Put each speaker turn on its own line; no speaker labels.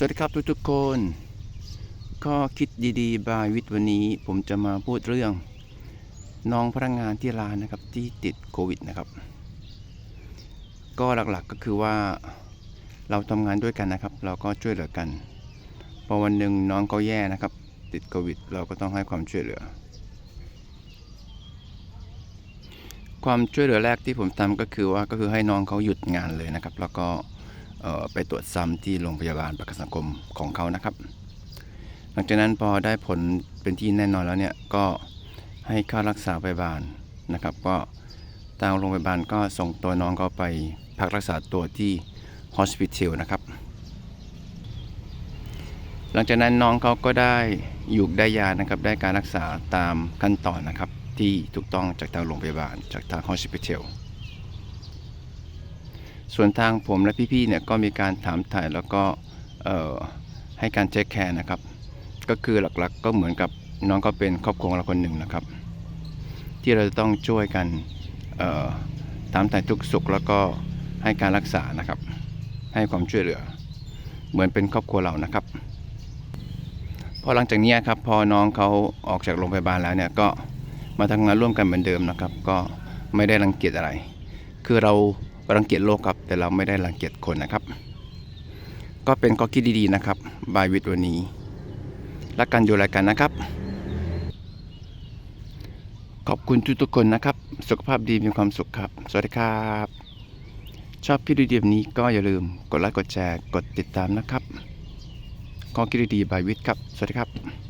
สวัสดีครับทุกๆคน ก็คิดดีๆ บายวิทย์วันนี้ผมจะมาพูดเรื่อง น้องพนักงานที่ร้านนะครับที่ติดโควิดนะครับ ก็หลักๆก็คือว่าเราทำงานด้วยกันนะครับ เราก็ช่วยเหลือกันพอวันหนึ่งน้องเขาแย่นะครับ ติดโควิด เราก็ต้องให้ความช่วยเหลือ ความช่วยเหลือแรกที่ผมทำก็คือว่าก็คือให้น้องเขาหยุดงานเลยนะครับ แล้วก็ ไปตรวจซ้ำที่โรงพยาบาลประกันสังคมของเขานะครับ หลังจากนั้นพอได้ผลเป็นที่แน่นอนแล้วเนี่ยก็ให้ค่ารักษาพยาบาลนะครับ ก็ทางโรงพยาบาลก็ส่งตัวน้องเขาไปพักรักษาตัวที่ hospital นะครับ หลังจากนั้นน้องเขาก็ได้อยู่ได้ยานะครับ ได้การรักษาตามขั้นตอนนะครับ ที่ถูกต้องจากทางโรงพยาบาลจากทาง hospital ส่วนทางผมและพี่ๆเนี่ยก็มีการถามถ่ายแล้วก็ให้การเช็คแคร์นะครับ ก็คือหลักๆก็เหมือนกับน้องก็เป็นครอบครัวเราคนหนึ่งนะครับ ที่เราจะต้องช่วยกันถามถ่ายทุกสุขแล้วก็ให้การรักษานะครับ ให้ความช่วยเหลือ เหมือนเป็นครอบครัวเรานะครับพอหลังจากนี้ครับพอน้องเขาออกจากโรงพยาบาลแล้วเนี่ยก็มาทำงานร่วมกันเหมือนเดิมนะครับ ก็ไม่ได้รังเกียจอะไร คือเรา รังเกียจโลกครับ แต่เราไม่ได้รังเกียจคนนะครับ ก็เป็นข้อคิดดีๆนะครับบายวิทวันนี้รักกันอยู่รายกันนะครับ ขอบคุณทุกๆคนนะครับ สุขภาพดีมีความสุขครับ สวัสดีครับ ชอบคลิปดีๆแบบนี้ก็อย่าลืมกดไลค์กดแชร์กดติดตามนะครับข้อคิดดีๆบายวิทครับ สวัสดีครับ